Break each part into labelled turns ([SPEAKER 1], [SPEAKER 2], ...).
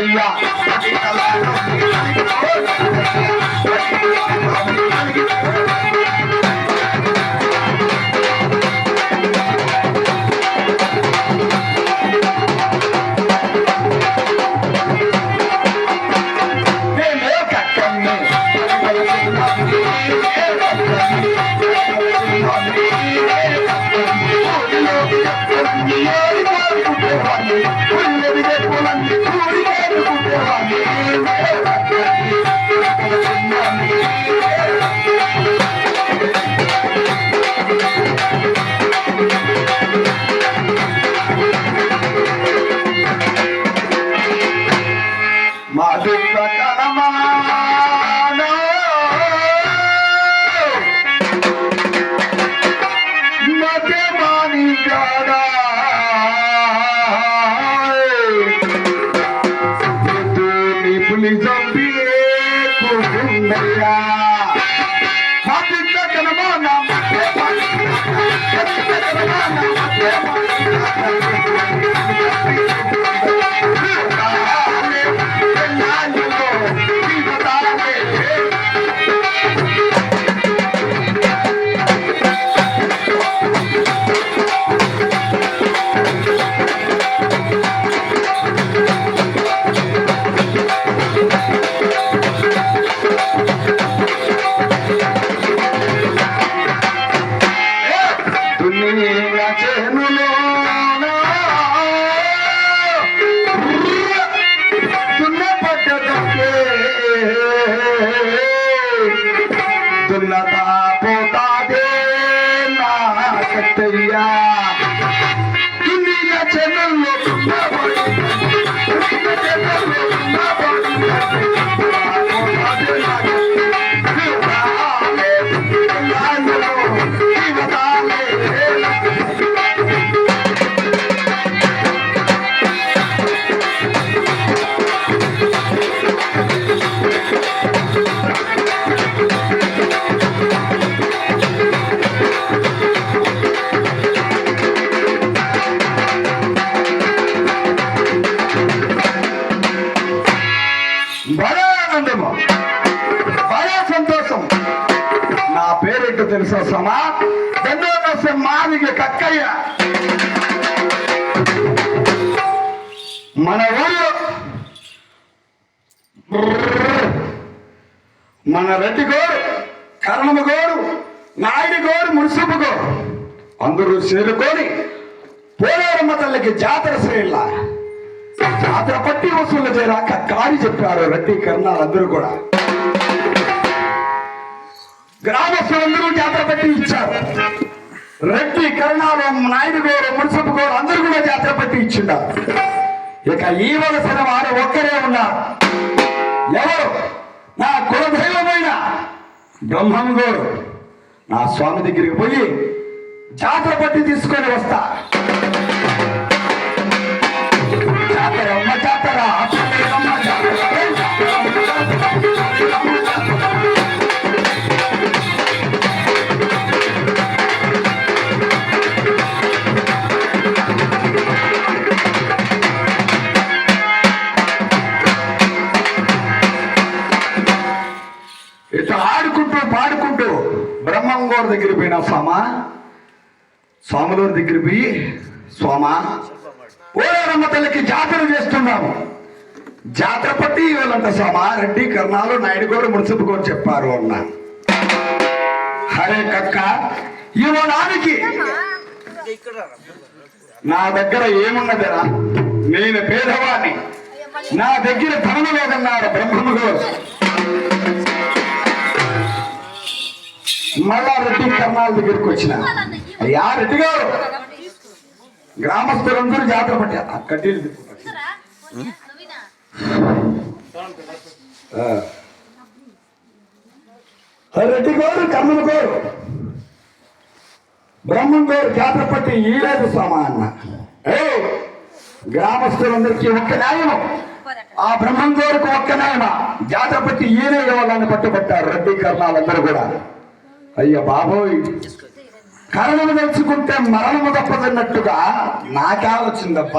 [SPEAKER 1] Maria, tá Yeah. పేరేంటో తెలుసా సమా? రెండో మాదిగ కక్కయ్య. మన ఊళ్ళో మన రెడ్డి గోరు కర్ణమ గోరు నాయుడు గోరు మున్సిపు గోరు. అందరూ చేరుకొని పోలేరమ్మ తల్లికి జాతర శ్రేళ్ళ జాతర పట్టి వసూలు చేయరాక కాడి చెప్పారు రెడ్డి కర్ణాలు అందరూ కూడా. గ్రామస్తులందరూ జాతర పెట్టి ఇచ్చారు. రెడ్డి కరుణాలు నాయుడు గోరు మున్సిపు గోరు అందరూ కూడా జాతర పెట్టి ఇచ్చిండ ఇక ఈ వలసిన వారు ఒక్కరే ఉన్నారు. ఎవరు? నా కులదైవమైన బ్రహ్మం గోరు. నా స్వామి దగ్గరికి పోయి జాతర పట్టి తీసుకొని వస్తా. జాతర అమ్మ జాతర. స్వాములూరు దగ్గర పోయి స్వామ ఓరమ్మ తల్లికి జాతర చేస్తున్నాము జాతర పట్టి ఇవ్వాలంట స్వామ రెడ్డి కర్ణాలు నాయుడు గోరు మున్సిపు చెప్పారు అన్న. హరే కక్క ఇవ్వడానికి నా దగ్గర ఏమున్నదిరా? నేను పేదవాణ్ణి. నా దగ్గర ధనము లేదన్నారు బ్రహ్మము గారు. మళ్ళా రెడ్డి కర్ణాల దగ్గరికి వచ్చిన. అయ్యా రెడ్డి గారు. గ్రామస్తులందరూ జాతర పట్టారు ఆ కడ్డీలు రెడ్డి గారు కర్ణుల గారు. బ్రహ్మం గారు జాతర పట్టి ఈలేదు సామా అన్న ఏ? గ్రామస్తులందరికీ ఒక్క న్యాయం ఆ బ్రహ్మం గారికి ఒక్క న్యాయమా? జాతర పట్టి ఈయనే ఇవ్వాలని పట్టుబట్టారు రెడ్డి కర్ణాలందరూ కూడా. అయ్య బాబోయ్. కరణము తెలుసుకుంటే మరణము తప్పదన్నట్టుగా నాకే వచ్చిందప్ప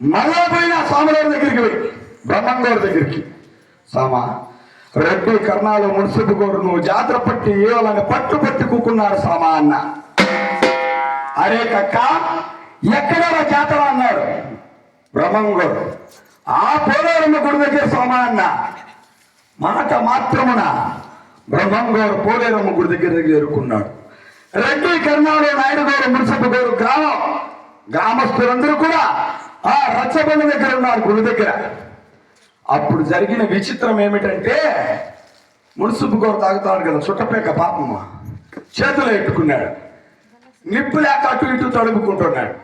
[SPEAKER 1] మళ్ళా పోయిన స్వామివారి దగ్గరికి పోయి బ్రహ్మంగారి దగ్గరికి. సామా రెడ్డి కర్ణాలు మున్సిపు గోరు నువ్వు జాతర పట్టి ఏవలని పట్టు పట్టి కూకున్నారు సామా అన్న. అరే కక్క ఎక్కడ జాతర అన్నాడు బ్రహ్మంగారు. ఆ పోలేరమ్మ గుడి దగ్గర సోమా అన్న. మాట మాత్రమున బ్రహ్మంగారు పోలేరమ్మ గుడి దగ్గర చేరుకున్నాడు రెడ్డి కర్ణాలు నాయుడు గారు మున్సిపల్ గారు గ్రామం. గ్రామస్తులందరూ కూడా ఆ రచ్చబండ దగ్గర ఉన్నారు గుడి దగ్గర. అప్పుడు జరిగిన విచిత్రం ఏమిటంటే మున్సిపు గోరు తాగుతాడు కదా చుట్టపేక పాపమ్మ చేతులు ఎట్టుకున్నాడు నిప్పు లేక అటు ఇటు తడుపుకుంటున్నాడు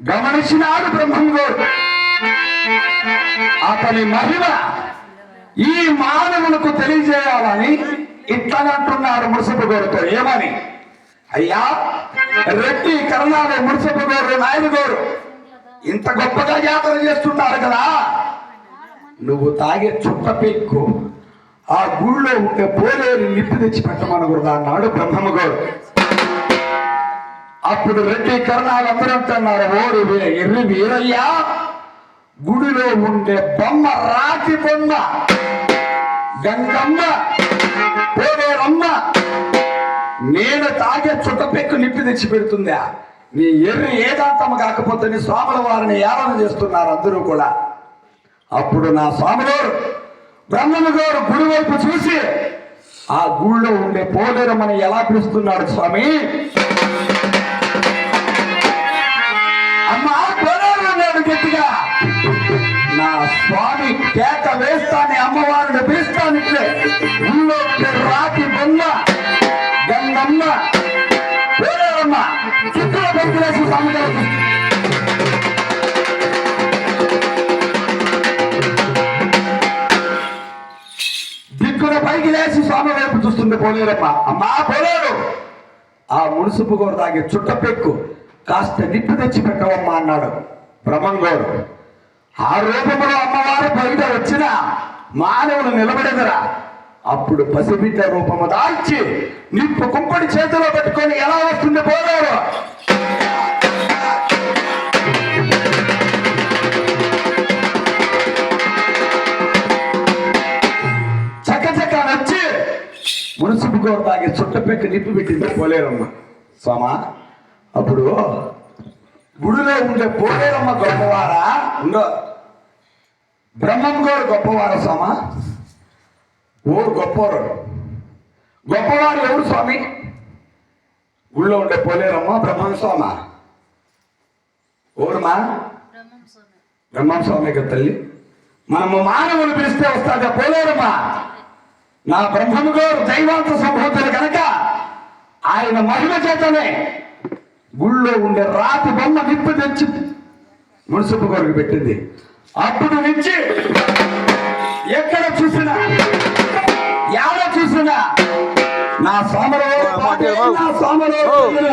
[SPEAKER 1] గమనించినాడు బ్రహ్మంగోడు అతని మహిమ ఈ మానవులకు తెలియజేయాలని ఇట్లనంటున్నాడు మున్సిపల్ గోరుతో. ఏమని? అయ్యా రెడ్డి కరుణాలు మున్సిపల్ గారు నాయుడు గారు ఇంత గొప్పగా జాతర చేస్తున్నారు కదా. నువ్వు తాగే చుట్ట పెక్కు ఆ గుళ్ళో ఉండే పోలేరు నిప్పు తెచ్చి పెట్టమనకూడదు అన్నాడు బ్రహ్మగోడు అప్పుడు రెడ్డి కరణాలు అందరూ అంటున్నారు ఓరు ఎర్రి వీరయ్యా గుడిలో ఉండే బొమ్మ రాతి బొమ్మ గంగమ్మ పోలేరమ్మ నేను తాగే చుట్టపెక్కు నిప్పి తెచ్చి పెడుతుందా? నీ ఎర్రి ఏదాంతము కాకపోతే నీ స్వాముల వారిని ఏలన చేస్తున్నారు అందరూ కూడా. అప్పుడు నా స్వాములు బ్రహ్మను గారు గుడి వైపు చూసి ఆ గుళ్ళో ఉండే పోలేరమ్మని ఎలా పిలుస్తున్నాడు స్వామి? అమ్మా పోలేరు గట్టిగా నా స్వామి కేక వేస్తాని అమ్మవారిని పిలుస్తానిట్లే ఊళ్ళో రాతి బొమ్మ చుట్టూ బొంకులేసి స్వామి గారు దిక్కున పైకి లేచి స్వామి వైపు చూస్తుంది పోలేరమ్మ అమ్మా పోలేరు. ఆ మునుసుపు గోరు తాగే చుట్టపెక్కు కాస్త నిప్పు తెచ్చి పెట్టవమ్మా అన్నాడు బ్రహ్మంగోడు ఆ రూపంలో అమ్మవారు బయట వచ్చిన మానవులు నిలబడేదరా. అప్పుడు పసిబిడ్డ రూపము దాల్చి నిప్పు కుంపడి చేతిలో పెట్టుకొని ఎలా వస్తుంది పోలేరు చకచక నచ్చి మునుసుపు గోరు తాగి చుట్టపెట్టి నిప్పు పెట్టింది. పోలేరమ్మ. స్వామా అప్పుడు గుడిలో ఉండే పోలేరమ్మ గొప్పవారా? ఉండో బ్రహ్మం గోరు గొప్పవారా స్వామా? ఓడు గొప్పవారు గొప్పవారు ఎవరు స్వామి? గుళ్ళో ఉండే పోలేరమ్మ బ్రహ్మం స్వామ? ఊరుమా
[SPEAKER 2] బ్రహ్మం స్వామి
[SPEAKER 1] యొక్క తల్లి. మనము మానవులు పిలిస్తే వస్తాక పోలేరమ్మా నా బ్రహ్మము గారు దైవాంత సంభూతులు కనుక ఆయన మహిమ చేతనే గుళ్ళో ఉండే రాతి బొమ్మ నిప్పు తెచ్చి మున్సిపు కొరకు పెట్టింది. అప్పుడు నుంచి ఎక్కడ చూసినా యాడ చూసినా నా సోమరో నా సోమరో దేవుడు.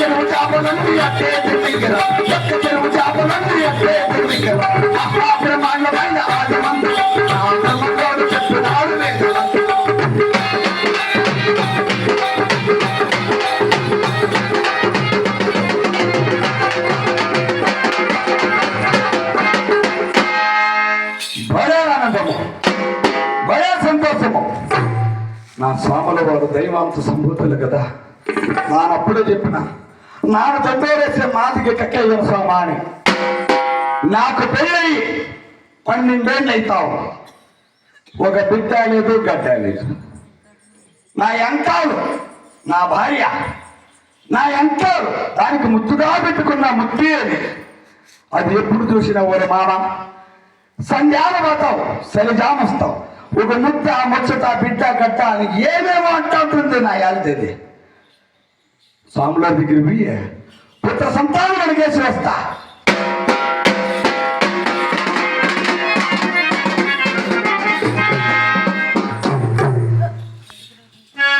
[SPEAKER 1] చెరువు చేపలందు ఎట్టే తిరిగిర ఎక్క చెరువు చేపలందు ఎట్టే తిరిగిర బ్రహ్మాండమైన నా నా స్వాముల వారు దైవాంశ సంభూతులు కదా. నానప్పుడే చెప్పిన నాను తండ్రేసే మాదికి కక్కయ్య స్వామ అని నాకు పెళ్ళయి పన్నెండేళ్ళు అవుతావు ఒక బిడ్డ లేదు గడ్డ లేదు నా ఎంకాలు నా భార్య నా ఎంకాలు దానికి ముద్దుగా పెట్టుకున్న ముద్ది అది అది ఎప్పుడు చూసినా ఓరి మామ సంధ్యాల పోతావు సరిజామస్తావు ఒక ముద్ద ముచ్చట బిడ్డ గడ్డ అని ఏమేమో అంటా ఉంటుంది నా యాలితేది స్వాముల దగ్గర పోయి పుత్ర సంతానం అడిగేసి వస్తా.